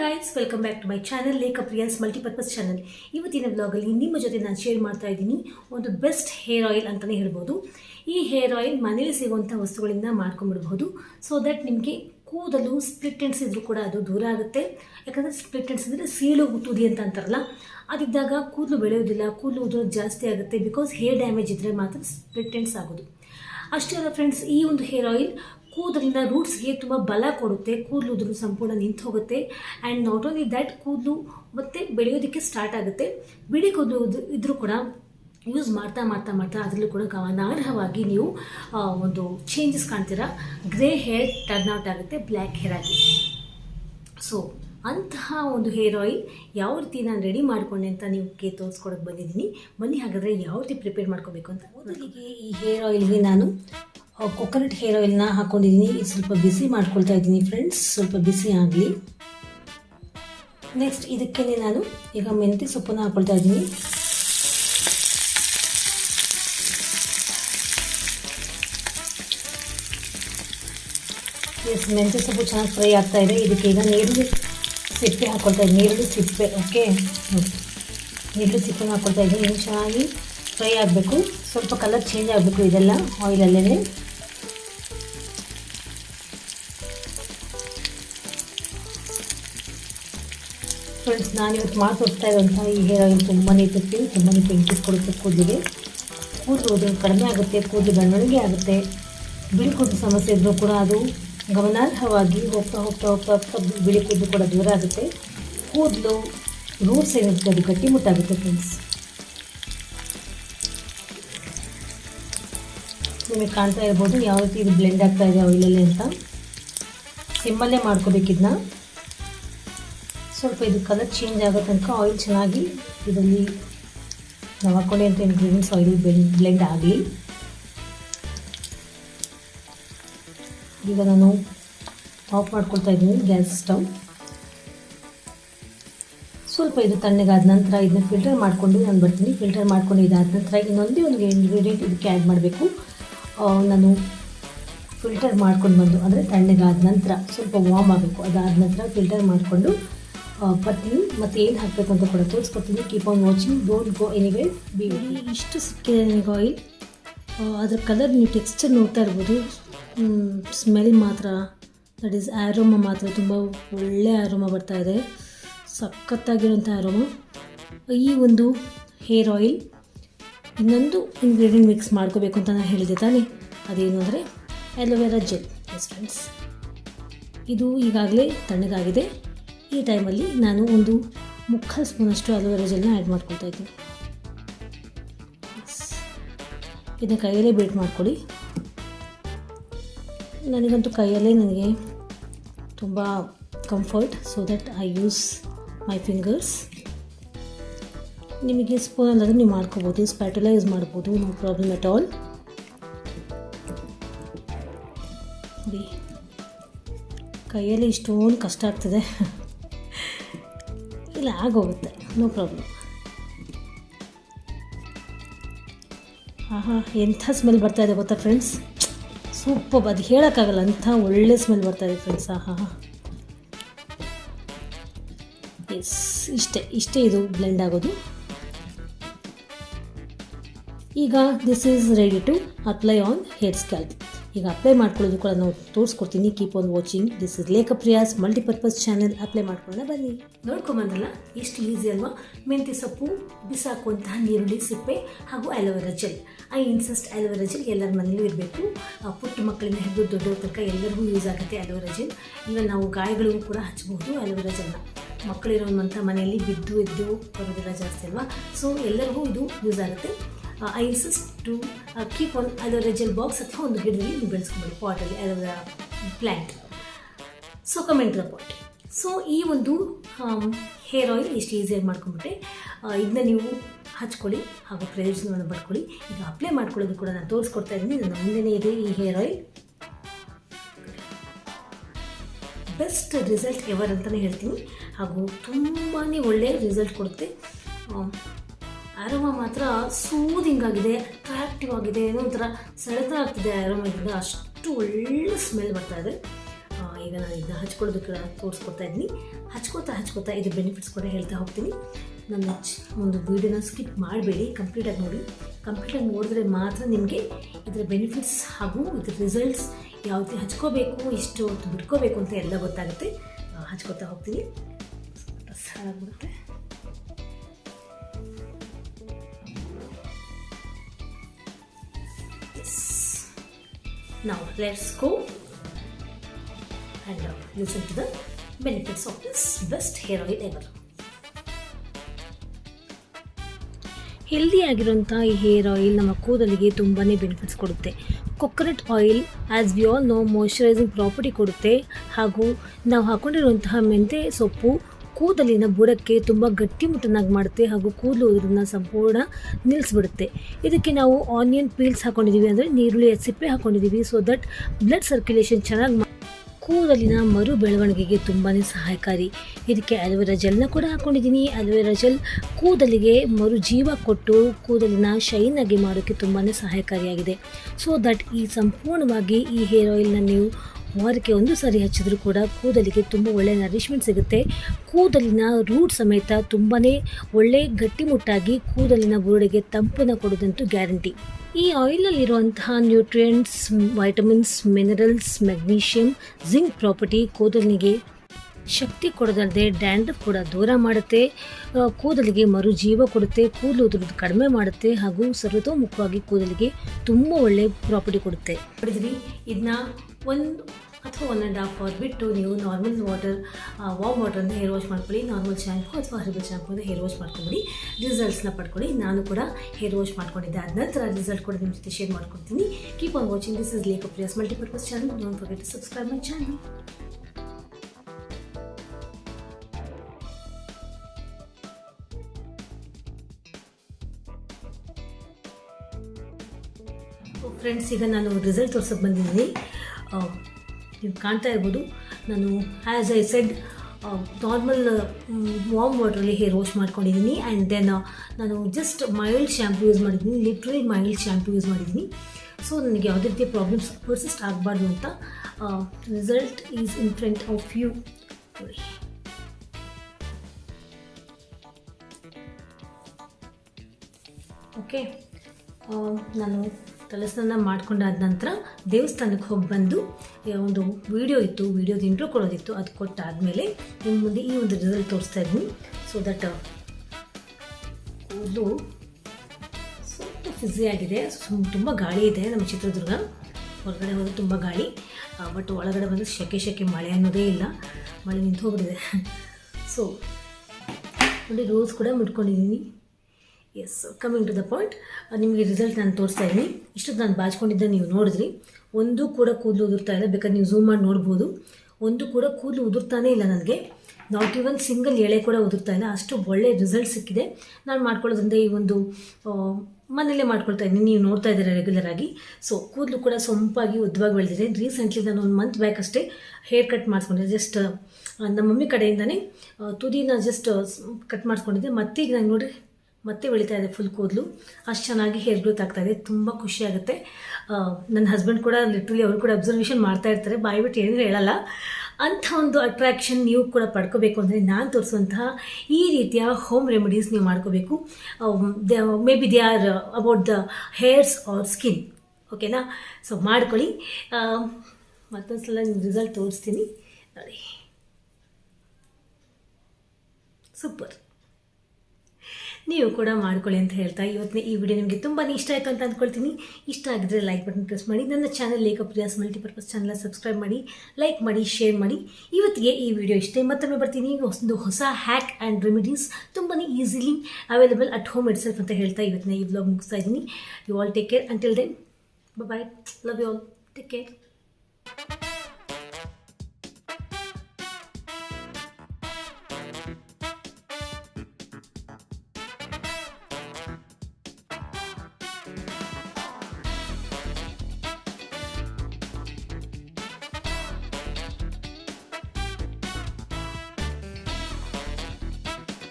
Guys welcome back to my channel Lekha ಅಪ್ರಿಯನ್ಸ್ multipurpose channel ಇವತ್ತಿನ ಬ್ಲಾಗಲ್ಲಿ ನಿಮ್ಮ ಜೊತೆ ನಾನು ಶೇರ್ ಮಾಡ್ತಾ ಇದ್ದೀನಿ ಒಂದು ಬೆಸ್ಟ್ ಹೇರ್ ಆಯಿಲ್ ಅಂತಲೇ ಹೇಳ್ಬೋದು. ಈ ಹೇರ್ ಆಯಿಲ್ ಮನೇಲಿ ಸಿಗುವಂಥ ವಸ್ತುಗಳಿಂದ ಮಾಡ್ಕೊಂಡ್ಬಿಡ್ಬೋದು. ಸೊ ದಟ್ ನಿಮಗೆ ಕೂದಲು ಸ್ಪ್ಲಿಟ್ ಎಂಡ್ಸ್ ಇದ್ರೂ ಕೂಡ ಅದು ದೂರ ಆಗುತ್ತೆ. ಯಾಕಂದರೆ ಸ್ಪ್ಲಿಟ್ ಎಂಡ್ಸ್ ಅಂದರೆ ಸೀಳು ತುದಿ ಅಂತ ಅಂತಾರಲ್ಲ, ಅದಿದ್ದಾಗ ಕೂದಲು ಬೆಳೆಯೋದಿಲ್ಲ ಕೂದಲು ಉದುರೋದು ಜಾಸ್ತಿ ಆಗುತ್ತೆ ಬಿಕಾಸ್ ಹೇರ್ ಡ್ಯಾಮೇಜ್ ಇದ್ದರೆ ಮಾತ್ರ ಸ್ಪ್ಲಿಟ್ ಎಂಡ್ಸ್ ಆಗೋದು. ಅಷ್ಟೇ ಅಲ್ಲ ಫ್ರೆಂಡ್ಸ್ ಈ ಒಂದು ಹೇರ್ ಆಯಿಲ್ ಕೂದಲಿನ ರೂಟ್ಸ್ಗೆ ತುಂಬ ಬಲ ಕೊಡುತ್ತೆ, ಕೂದಲು ಉದುರು ಸಂಪೂರ್ಣ ನಿಂತು ಹೋಗುತ್ತೆ. ಆ್ಯಂಡ್ ನಾಟ್ ಓನ್ಲಿ ದ್ಯಾಟ್ ಕೂದಲು ಮತ್ತೆ ಬೆಳೆಯೋದಕ್ಕೆ ಸ್ಟಾರ್ಟ್ ಆಗುತ್ತೆ. ಬಿಳಿ ಕೂದಲು ಇದ್ರೂ ಕೂಡ ಯೂಸ್ ಮಾಡ್ತಾ ಮಾಡ್ತಾ ಮಾಡ್ತಾ ಅದರಲ್ಲೂ ಕೂಡ ಗಮನಾರ್ಹವಾಗಿ ನೀವು ಒಂದು ಚೇಂಜಸ್ ಕಾಣ್ತೀರಾ. ಗ್ರೇ ಹೇರ್ ಟರ್ನ್ ಔಟ್ ಆಗುತ್ತೆ ಬ್ಲ್ಯಾಕ್ ಹೇರ್ ಆಗಿ. ಸೊ ಅಂತಹ ಒಂದು ಹೇರ್ ಆಯಿಲ್ ಯಾವ ರೀತಿ ನಾನು ರೆಡಿ ಮಾಡಿಕೊಂಡೆ ಅಂತ ನಿಮಗೆ ತೋರಿಸ್ಕೊಡಕ್ಕೆ ಬಂದಿದ್ದೀನಿ. ಬನ್ನಿ ಹಾಗಾದರೆ ಯಾವ ರೀತಿ ಪ್ರಿಪೇರ್ ಮಾಡ್ಕೋಬೇಕು ಅಂತ ಮೊದಲಿಗೆ ಈ ಹೇರ್ ಆಯಿಲ್ಗೆ ನಾನು ಕೊಕೊನಟ್ ಹೇರ್ ಆಯಿಲ್ನ ಹಾಕೊಂಡಿದ್ದೀನಿ ಇದು ಸ್ವಲ್ಪ ಬಿಸಿ ಮಾಡ್ಕೊಳ್ತಾ ಇದ್ದೀನಿ ಫ್ರೆಂಡ್ಸ್ ಸ್ವಲ್ಪ ಬಿಸಿ ಆಗಲಿ. ನೆಕ್ಸ್ಟ್ ಇದಕ್ಕೆ ನಾನು ಈಗ ಮೆಂತ್ಯ ಸೊಪ್ಪನ್ನು ಹಾಕೊಳ್ತಾ ಇದ್ದೀನಿ. ಎಸ್ ಮೆಂತ್ಯ ಸೊಪ್ಪು ಚೆನ್ನಾಗಿ ಫ್ರೈ ಆಗ್ತಾ ಇದೆ. ಇದಕ್ಕೆ ಈಗ ನೀರುಳ್ಳಿ ಸಿಪ್ಪೆ ಹಾಕೊಳ್ತಾ ಇದ್ದೀನಿ. ನೀರುಳ್ಳಿ ಸಿಪ್ಪೆ ಓಕೆ ನೀರುಳ್ಳಿ ಸಿಪ್ಪೆನ ಹಾಕೊಳ್ತಾ ಇದ್ದೀನಿ. ಇದು ಚೆನ್ನಾಗಿ ಫ್ರೈ ಆಗಬೇಕು. ಸ್ವಲ್ಪ ಕಲರ್ ಚೇಂಜ್ ಆಗಬೇಕು ಇದೆಲ್ಲ ಆಯಿಲಲ್ಲೇ ಫ್ರೆಂಡ್ಸ್ ನಾನು ಇವತ್ತು ತೋರಿಸ್ತಾ ಇರುವಂಥ ಈ ಹೇರ್ ಆಯಿಲ್ ತುಂಬಾ ಎಫೆಕ್ಟಿವ್ ತುಂಬಾ ಬೆನಿಫಿಟ್ ಕೊಡುತ್ತೆ, ಕೂದಲಿಗೆ. ಕೂದಲು ಅದು ಕಡಿಮೆ ಆಗುತ್ತೆ, ಕೂದಲು ಬೆಳವಣಿಗೆ ಆಗುತ್ತೆ. ಬಿಳಿ ಕೂದಲು ಸಮಸ್ಯೆ ಇದ್ದರೂ ಕೂಡ ಅದು ಗಮನಾರ್ಹವಾಗಿ ಹೋಗ್ತಾ ಹೋಗ್ತಾ ಹೋಗ್ತಾ ಹೋಗ್ತಾ ಬಿಳಿ ಕೂದಲು ಕೂಡ ದೂರ ಆಗುತ್ತೆ. ಕೂದಲು ರೂಟ್ಸ್ ಏನಿರುತ್ತೆ ಅದು ಗಟ್ಟಿಮುಟ್ಟಾಗುತ್ತೆ ಫ್ರೆಂಡ್ಸ್ ನಿಮಗೆ ಕಾಣ್ತಾ ಇರ್ಬೋದು, ಯಾವ ರೀತಿ ಇದು ಬ್ಲೆಂಡ್ ಆಗ್ತಾ ಇದೆ ಆಯಿಲಲ್ಲಿ ಅಂತ. ಸಿಮ್ಮಲ್ಲೇ ಮಾಡ್ಕೋಬೇಕಿದ್ನ. ಸ್ವಲ್ಪ ಇದು ಕಲರ್ ಚೇಂಜ್ ಆಗೋ ತನಕ ಆಯಿಲ್ ಚೆನ್ನಾಗಿ ಇದರಲ್ಲಿ ನಾವು ಹಾಕೊಂಡಿರೋಂಥ ಇಂಗ್ರೀಡಿಯೆಂಟ್ಸ್ ಆಯಿಲ್ ಬ್ಲೆಂಡ್ ಆಗಲಿ ಈಗ ನಾನು ಆಫ್ ಮಾಡ್ಕೊಳ್ತಾ ಇದ್ದೀನಿ ಗ್ಯಾಸ್ ಸ್ಟವ್ ಸ್ವಲ್ಪ ಇದು ತಣ್ಣಗಾದ ನಂತರ ಇದನ್ನ ಫಿಲ್ಟರ್ ಮಾಡಿಕೊಂಡು ನಾನು ಬರ್ತೀನಿ. ಫಿಲ್ಟರ್ ಮಾಡ್ಕೊಂಡು ಇದಾದ ನಂತರ ಇನ್ನೊಂದೇ ಒಂದು ಇಂಗ್ರೀಡಿಯೆಂಟ್ ಇದಕ್ಕೆ ಆ್ಯಡ್ ಮಾಡಬೇಕು. ನಾನು ಫಿಲ್ಟರ್ ಮಾಡ್ಕೊಂಡು ಬಂದು, ಅಂದರೆ ತಣ್ಣಗಾದ ನಂತರ ಸ್ವಲ್ಪ ವಾಮ್ ಆಗಬೇಕು. ಅದಾದ ನಂತರ ಫಿಲ್ಟರ್ ಮಾಡಿಕೊಂಡು ಬರ್ತೀನಿ ಮತ್ತು ಏನು ಹಾಕಬೇಕು ಅಂತ ಕೂಡ ತೋರಿಸ್ಕೊಡ್ತೀನಿ. Keep on watching don't go anyway B ಇಷ್ಟು ಸಿಕ್ಕಿದೆ ನನಗೆ ಆಯಿಲ್ ಅದರ ಕಲರ್ ನೀವು ಟೆಕ್ಸ್ಚರ್ ನೋಡ್ತಾ ಇರ್ಬೋದು. ಸ್ಮೆಲ್ ಮಾತ್ರ. ದಟ್ ಈಸ್ ಆ್ಯರೋಮ ಮಾತ್ರ. ತುಂಬ ಒಳ್ಳೆ ಆ್ಯರೋಮ ಬರ್ತಾ ಇದೆ. ಸಖತ್ತಾಗಿರೋಂಥ ಆ್ಯರೋಮ ಈ ಒಂದು ಹೇರ್ ಆಯಿಲ್ ಇನ್ನೊಂದು ಇಂಗ್ರೀಡಿಯೆಂಟ್ ಮಿಕ್ಸ್ ಮಾಡ್ಕೋಬೇಕು ಅಂತ ನಾನು ಹೇಳಿದೆ ತಾನೇ. ಅದೇನು ಅಂದರೆ ಆಲೋವೆರಾ ಜೆಲ್ ಎಸ್ ಫ್ರೆಂಡ್ಸ್ ಇದು ಈಗಾಗಲೇ ತಣ್ಣಗಾಗಿದೆ. ಈ ಟೈಮಲ್ಲಿ ನಾನು ಒಂದು ಮುಕ್ಕಾಲು ಸ್ಪೂನಷ್ಟು ಅಲೋವೆರಾ ಜೆಲ್ನ ಆ್ಯಡ್ ಮಾಡ್ಕೊಳ್ತಾ ಇದ್ದೀನಿ. ಇದನ್ನ ಕೈಯಲ್ಲೇ ಬೀಟ್ ಮಾಡ್ಕೊಳ್ಳಿ. ನನಗಂತೂ ಕೈಯಲ್ಲೇ ನನಗೆ ತುಂಬ comfort so that I use my fingers ನಿಮಗೆ ಸ್ಪೂನಲ್ಲಾದರೂ ನೀವು ಮಾಡ್ಕೋಬೋದು ಸ್ಪ್ಯಾಟುಲ ಯೂಸ್ ಮಾಡ್ಬೋದು ನೋ ಪ್ರಾಬ್ಲಮ್ ಅಟ್ ಆಲ್ ಕೈಯಲ್ಲಿ ಇಷ್ಟೊಂದು ಕಷ್ಟ ಆಗ್ತದೆ. ಇಲ್ಲ, ಆಗೋಗುತ್ತೆ. ನೋ ಪ್ರಾಬ್ಲಮ್ ಆಹಾ, ಎಂಥ ಸ್ಮೆಲ್ ಬರ್ತಾ ಇದೆ ಗೊತ್ತಾ ಫ್ರೆಂಡ್ಸ್ ಸೂಪರ್ ಅದು ಹೇಳೋಕ್ಕಾಗಲ್ಲ ಅಂಥ ಒಳ್ಳೆ ಸ್ಮೆಲ್ ಬರ್ತಾ ಇದೆ ಫ್ರೆಂಡ್ಸ್ ಆಹಾ. ಎಸ್ ಇಷ್ಟೇ ಇಷ್ಟೇ ಇದು ಬ್ಲೆಂಡ್ ಆಗೋದು. ಈಗ this is ready to apply on hair scalp ಈಗ ಅಪ್ಲೈ ಮಾಡ್ಕೊಳ್ಳೋದು ಕೂಡ ನಾವು ತೋರಿಸ್ಕೊಡ್ತೀನಿ. Keep on watching this is Lekha Priya's multipurpose channel apply ಮಾಡ್ಕೊಳ್ಳೋಣ, ಬನ್ನಿ. ನೋಡ್ಕೊಂಬಂದ್ರಲ್ಲ ಎಷ್ಟು ಈಸಿ ಅಲ್ವಾ? ಮೆಂತ್ಯ ಸೊಪ್ಪು ಬಿಸಾಕುವಂತಹ ನೀರುಳ್ಳಿ ಸಿಪ್ಪೆ ಹಾಗೂ aloe vera gel. I insist aloe vera gel ಎಲ್ಲರ ಮನೇಲೂ ಇರಬೇಕು. ಪುಟ್ಟ ಮಕ್ಕಳಿಂದ ಹಿಡಿದು ದೊಡ್ಡವ್ರ ತನಕ ಎಲ್ಲರಿಗೂ ಯೂಸ್ ಆಗುತ್ತೆ ಅಲೋವೆರಾ ಜೆಲ್. ಇವನ್ ನಾವು ಗಾಯಗಳಿಗೂ ಕೂಡ ಹಚ್ಚಬಹುದು ಅಲೋವೆರಾ ಜೆಲ್ನ. ಮಕ್ಕಳಿರುವಂಥ ಮನೆಯಲ್ಲಿ ಬಿದ್ದು ಎದ್ದು ಬರೋದಿಲ್ಲ ಜಾಸ್ತಿ ಅಲ್ವಾ? ಸೊ ಎಲ್ಲರಿಗೂ ಇದು ಯೂಸ್ ಆಗುತ್ತೆ. I insist to keep one aloe vera gel box ಅಥವಾ ಒಂದು ಗಿಡದಲ್ಲಿ ನೀವು ಬೆಳೆಸ್ಕೊಬೋದು ಪಾಟಲ್ಲಿ aloe vera plant so comment the pot so ಈ ಒಂದು ಹೇರ್ ಆಯಿಲ್ ಇಷ್ಟು ಈಸಿಯಾಗಿ ಮಾಡ್ಕೊಂಬಿಟ್ರೆ ಇದನ್ನ ನೀವು ಹಚ್ಕೊಳ್ಳಿ, ಹಾಗೂ ಪ್ರಯೋಜನವನ್ನು ಪಡ್ಕೊಳ್ಳಿ. ಈಗ ಅಪ್ಲೈ ಮಾಡ್ಕೊಳ್ಳೋದು ಕೂಡ ನಾನು ತೋರಿಸ್ಕೊಡ್ತಾ ಇದ್ದೀನಿ. ನನ್ನ ಮುಂದೆನೇ ಇದೆ ಈ hair oil best result ever ಅಂತಲೇ ಹೇಳ್ತೀನಿ. ಹಾಗೂ ತುಂಬಾ ಒಳ್ಳೆಯ ರಿಸಲ್ಟ್ ಕೊಡುತ್ತೆ. ಆರೋಮ ಮಾತ್ರ ಸೂದಿಂಗ್ ಆಗಿದೆ ಅಟ್ರಾಕ್ಟಿವ್ ಆಗಿದೆ ಏನೋ ಒಂಥರ ಸೆಳೆತ ಆಗ್ತಿದೆ ಆರೋಮದಿಂದ ಅಷ್ಟು ಒಳ್ಳೆ ಸ್ಮೆಲ್ ಬರ್ತಾ ಇದೆ. ಈಗ ನಾನು ಇದನ್ನ ಹಚ್ಕೊಳ್ಳೋದಕ್ಕೆ ತೋರಿಸ್ಕೊಡ್ತಾ ಇದ್ದೀನಿ. ಹಚ್ಕೋತಾ ಹಚ್ಕೋತಾ ಇದ್ರ ಬೆನಿಫಿಟ್ಸ್ ಕೂಡ ಹೇಳ್ತಾ ಹೋಗ್ತೀನಿ. ನನ್ನ ಒಂದು ವೀಡಿಯೋನ ಸ್ಕಿಪ್ ಮಾಡಬೇಡಿ ಕಂಪ್ಲೀಟಾಗಿ ನೋಡಿ. ಕಂಪ್ಲೀಟಾಗಿ ನೋಡಿದ್ರೆ ಮಾತ್ರ ನಿಮಗೆ ಇದರ ಬೆನಿಫಿಟ್ಸ್ ಹಾಗೂ ಇದ್ರ ರಿಸಲ್ಟ್ಸ್ ಯಾವ ರೀತಿ ಹಚ್ಕೋಬೇಕು, ಇಷ್ಟು ಹೊತ್ತು ಬಿಟ್ಕೋಬೇಕು ಅಂತ ಎಲ್ಲ ಗೊತ್ತಾಗುತ್ತೆ. ಹಚ್ಕೋತಾ ಹೋಗ್ತೀನಿ. Dress Now let's go. And uh, listen to the benefits of this best hair oil ever. Healthy ಆಗಿರುವಂಥ ಈ ಹೇರ್ ಆಯಿಲ್ ನಮ್ಮ ಕೂದಲಿಗೆ ತುಂಬಾ ಬೆನಿಫಿಟ್ಸ್ ಕೊಡುತ್ತೆ. Coconut oil as we all know moisturising property ಕೊಡುತ್ತೆ. ಹಾಗೂ ನಾವು ಹಾಕ್ಕೊಂಡಿರುವಂತಹ ಮೆಂತೆ ಸೊಪ್ಪು ಕೂದಲಿನ ಬುಡಕ್ಕೆ ತುಂಬ ಗಟ್ಟಿಮುಟ್ಟನಾಗಿ ಮಾಡುತ್ತೆ ಹಾಗೂ ಕೂದಲು ಇದನ್ನು ಸಂಪೂರ್ಣ ನಿಲ್ಲಿಸ್ಬಿಡುತ್ತೆ ಇದಕ್ಕೆ ನಾವು ಆನಿಯನ್ ಪೀಲ್ಸ್ ಹಾಕೊಂಡಿದ್ದೀವಿ ಅಂದರೆ ನೀರುಳ್ಳಿಯ ಸಿಪ್ಪೆ ಹಾಕೊಂಡಿದ್ದೀವಿ ಸೊ ದಟ್ ಬ್ಲಡ್ ಸರ್ಕ್ಯುಲೇಷನ್ ಚೆನ್ನಾಗಿ ಕೂದಲಿನ ಮರು ಬೆಳವಣಿಗೆಗೆ ತುಂಬಾ ಸಹಾಯಕಾರಿ. ಇದಕ್ಕೆ ಅಲೋವೆರಾ ಜೆಲ್ನ ಕೂಡ ಹಾಕೊಂಡಿದ್ದೀನಿ ಅಲೋವೆರಾ ಜೆಲ್ ಕೂದಲಿಗೆ ಮರು ಜೀವ ಕೊಟ್ಟು ಕೂದಲಿನ ಶೈನ್ ಆಗಿ ಮಾಡೋಕ್ಕೆ ತುಂಬಾ ಸಹಾಯಕಾರಿಯಾಗಿದೆ. ಸೊ ದಟ್ ಈ ಸಂಪೂರ್ಣವಾಗಿ ಈ ಹೇರ್ ಆಯಿಲ್ನ ನೀವು ವಾರಕ್ಕೆ ಒಂದು ಸಾರಿ ಹಚ್ಚಿದ್ರೂ ಕೂಡ ಕೂದಲಿಗೆ ತುಂಬ ಒಳ್ಳೆಯ ನರಿಶ್ಮೆಂಟ್ ಸಿಗುತ್ತೆ. ಕೂದಲಿನ ರೂಟ್ ಸಮೇತ ತುಂಬಾ ಒಳ್ಳೆ ಗಟ್ಟಿಮುಟ್ಟಾಗಿ ಕೂದಲಿನ ಬುರುಡೆಗೆ ತಂಪನ್ನು ಕೊಡೋದಂತೂ ಗ್ಯಾರಂಟಿ. ಈ ಆಯಿಲಲ್ಲಿರುವಂತಹ nutrients vitamins minerals magnesium zinc property ಕೂದಲಿಗೆ ಶಕ್ತಿ ಕೊಡೋದಲ್ಲದೆ ಡ್ಯಾಂಡ್ರಫ್ ಕೂಡ ದೂರ ಮಾಡುತ್ತೆ. ಕೂದಲಿಗೆ ಮರುಜೀವ ಕೊಡುತ್ತೆ, ಕೂದಲು ಉದುರೋದು ಕಡಿಮೆ ಮಾಡುತ್ತೆ ಹಾಗೂ ಸರ್ವತೋಮುಖವಾಗಿ ಕೂದಲಿಗೆ ತುಂಬ ಒಳ್ಳೆ ಪ್ರಾಪರ್ಟಿ ಕೊಡುತ್ತೆ. ನೋಡಿದ್ರಿ ಇದನ್ನ ಒಂದು ಅಥವಾ ಒನ್ ಆ್ಯಂಡ್ ಹಾಫ್ ಅವರ್ ಬಿಟ್ಟು ನೀವು ನಾರ್ಮಲ್ ವಾಟರ್ ವಾಮ್ ವಾಟರ್ನ ಹೇರ್ ವಾಶ್ ಮಾಡ್ಕೊಳ್ಳಿ ನಾರ್ಮಲ್ ಶಾಂಪು ಅಥವಾ ಹರ್ಬಲ್ ಶ್ಯಾಂಪುನ ಹೇರ್ ವಾಶ್ ಮಾಡ್ಕೊಂಬಿಡಿ. ರಿಸಲ್ಟ್ಸ್ನ ಪಡ್ಕೊಳ್ಳಿ, ನಾನು ಕೂಡ ಹೇರ್ ವಾಶ್ ಮಾಡ್ಕೊಂಡಿದ್ದೆ. ಅದ ನಂತರ ರಿಸಲ್ಟ್ ಕೂಡ ನಿಮ್ಮ ಜೊತೆ ಶೇರ್ ಮಾಡ್ಕೊಡ್ತೀನಿ keep on watching this is Lekha Priya's multipurpose channel don't forget subscribe my channel friends ಈಗ ನಾನು ರಿಸಲ್ಟ್ ತೋರ್ಸೋಕ್ಕೆ ಬಂದಿದ್ದೀನಿ. ನೀವು ಕಾಣ್ತಾ ಇರ್ಬೋದು. ನಾನು as I said normal warm ವಾಟ್ರಲ್ಲಿ hair wash ಮಾಡ್ಕೊಂಡಿದ್ದೀನಿ. ಆ್ಯಂಡ್ ದೆನ್ ನಾನು ಜಸ್ಟ್ ಮೈಲ್ಡ್ ಶ್ಯಾಂಪು ಯೂಸ್ ಮಾಡಿದ್ದೀನಿ. ಲಿಟ್ರಲಿ ಮೈಲ್ಡ್ ಶ್ಯಾಂಪು ಯೂಸ್ ಮಾಡಿದ್ದೀನಿ. ಸೊ ನನಗೆ ಯಾವುದೇ ರೀತಿಯ ಪ್ರಾಬ್ಲಮ್ಸ್ ಪರ್ಸಿಸ್ಟ್ ಆಗಬಾರ್ದು ಅಂತ result is in front of you okay ನಾನು ತಲೆಸ್ನಾನ ಮಾಡ್ಕೊಂಡಾದ ನಂತರ ದೇವಸ್ಥಾನಕ್ಕೆ ಹೋಗಿ ಬಂದು ಒಂದು ವಿಡಿಯೋ ಇತ್ತು ವಿಡಿಯೋದ ಇಂಟ್ರೂ ಕೊಡೋದಿತ್ತು. ಅದು ಕೊಟ್ಟಾದಮೇಲೆ ನಿಮ್ಮ ಮುಂದೆ ಈ ಒಂದು ರಿಸಲ್ಟ್ ತೋರಿಸ್ತಾ ಇದ್ದೀನಿ. ಸೊ ದಟ್ ಕೂದಲು ಸ್ವಲ್ಪ ಆಗಿದೆ. ತುಂಬ ಗಾಳಿ ಇದೆ ನಮ್ಮ ಚಿತ್ರದುರ್ಗ. ಹೊರಗಡೆ ಹೋದ್ರೆ ತುಂಬ ಗಾಳಿ. ಬಟ್ ಒಳಗಡೆ ಬಂದು ಶೆಕೆ ಶೆಕೆ ಮಳೆ ಅನ್ನೋದೇ ಇಲ್ಲ. ಮಳೆ ನಿಂತು ಹೋಗಿದೆ ಸೊ ನೋಡಿ ರೋಸ್ ಕೂಡ ಮುಟ್ಕೊಂಡಿದ್ದೀನಿ. Yes coming to the point ನಿಮಗೆ ರಿಸಲ್ಟ್ ನಾನು ತೋರಿಸ್ತಾ ಇದ್ದೀನಿ. ಇಷ್ಟು ನಾನು ಬಾಚ್ಕೊಂಡಿದ್ದೆ, ನೀವು ನೋಡಿದ್ರಿ. ಒಂದು ಕೂಡ ಕೂದಲು ಉದುರ್ತಾ ಇಲ್ಲ. ಬೇಕಾದ್ರೆ ನೀವು ಝೂಮ್ ಮಾಡಿ ನೋಡ್ಬೋದು. ಒಂದು ಕೂಡ ಕೂದಲು ಉದುರ್ತಾನೇ ಇಲ್ಲ ನನಗೆ. ನಾಟ್ ಈವನ್ ಸಿಂಗಲ್ ಎಳೆ ಕೂಡ ಉದುರ್ತಾ ಇಲ್ಲ. ಅಷ್ಟು ಒಳ್ಳೆ ರಿಸಲ್ಟ್ ಸಿಕ್ಕಿದೆ. ನಾನು ಮಾಡ್ಕೊಳ್ಳೋದ್ರಿಂದ ಈ ಒಂದು ಮನೆಯಲ್ಲೇ ಮಾಡ್ಕೊಳ್ತಾ ಇದ್ದೀನಿ. ನೀವು ನೋಡ್ತಾ ಇದ್ದೀರಾ ರೆಗ್ಯುಲರ್ ಆಗಿ. ಸೊ ಕೂದಲು ಕೂಡ ಸೊಂಪಾಗಿ ಉದ್ದವಾಗಿ ಬೆಳೆದಿದೆ. ರೀಸೆಂಟ್ಲಿ ನಾನು ಒಂದು ಮಂತ್ ಬ್ಯಾಕ್ ಅಷ್ಟೇ ಹೇರ್ ಕಟ್ ಮಾಡಿಸ್ಕೊಂಡಿದ್ದೆ. ಜಸ್ಟ್ ನಮ್ಮ ಮಮ್ಮಿ ಕಡೆಯಿಂದನೇ ತುದಿನ ಜಸ್ಟ್ ಕಟ್ ಮಾಡಿಸ್ಕೊಂಡಿದ್ದೆ. ಮತ್ತೀಗ ನಂಗೆ ನೋಡಿ ಮತ್ತೆ ಬೆಳೀತಾ ಇದೆ ಫುಲ್ ಕೂದಲು. ಅಷ್ಟು ಚೆನ್ನಾಗಿ ಹೇರ್ ಗ್ರೋತ್ ಆಗ್ತಾ ಇದೆ. ತುಂಬ ಖುಷಿ ಆಗುತ್ತೆ. ನನ್ನ ಹಸ್ಬೆಂಡ್ ಕೂಡ ಲಿಟ್ರಲಿ ಅವರು ಕೂಡ ಅಬ್ಸರ್ವೇಷನ್ ಮಾಡ್ತಾ ಇರ್ತಾರೆ. ಬಾಯಿ ಬಿಟ್ಟು ಏನೂ ಹೇಳಲ್ಲ. ಅಂಥ ಒಂದು ಅಟ್ರಾಕ್ಷನ್ ನೀವು ಕೂಡ ಪಡ್ಕೋಬೇಕು ಅಂದರೆ ನಾನು ತೋರಿಸುವಂತಹ ಈ ರೀತಿಯ ಹೋಮ್ ರೆಮಿಡೀಸ್ ನೀವು ಮಾಡ್ಕೋಬೇಕು. Maybe they are about the hairs or skin ಓಕೆನಾ ಸೊ ಮಾಡ್ಕೊಳ್ಳಿ. ಮತ್ತೊಂದ್ಸಲ ಮತ್ತೊಂದು ಸಲ ರಿಸಲ್ಟ್ ತೋರಿಸ್ತೀನಿ. ನೋಡಿ. ಸೂಪರ್ ನೀವು ಕೂಡ ಮಾಡ್ಕೊಳ್ಳಿ ಅಂತ ಹೇಳ್ತಾ ಇವತ್ತಿನ ಈ ವಿಡಿಯೋ ನಿಮಗೆ ತುಂಬಾ ಇಷ್ಟ ಆಯಿತು ಅಂತ ಅಂದ್ಕೊಳ್ತೀನಿ. ಇಷ್ಟ ಆಗಿದ್ರೆ ಲೈಕ್ ಬಟನ್ ಪ್ರೆಸ್ ಮಾಡಿ. ನನ್ನ channel Lekha Priya's multipurpose channel subscribe ಮಾಡಿ ಲೈಕ್ ಮಾಡಿ ಶೇರ್ ಮಾಡಿ. ಇವತ್ತಿಗೆ ಈ ವಿಡಿಯೋ ಇಷ್ಟೇ. ಮತ್ತೊಮ್ಮೆ ಬರ್ತೀನಿ. ಒಂದು ಹೊಸ ಹ್ಯಾಕ್ ಆ್ಯಂಡ್ ರೆಮಿಡೀಸ್ ತುಂಬಾ easily available at home itself ಅಂತ ಹೇಳ್ತಾ ಇವತ್ತಿನ ಈ ವ್ಲಾಗ್ ಮುಗಿಸ್ತಾ ಇದ್ದೀನಿ. You all take care until then bye love you all take care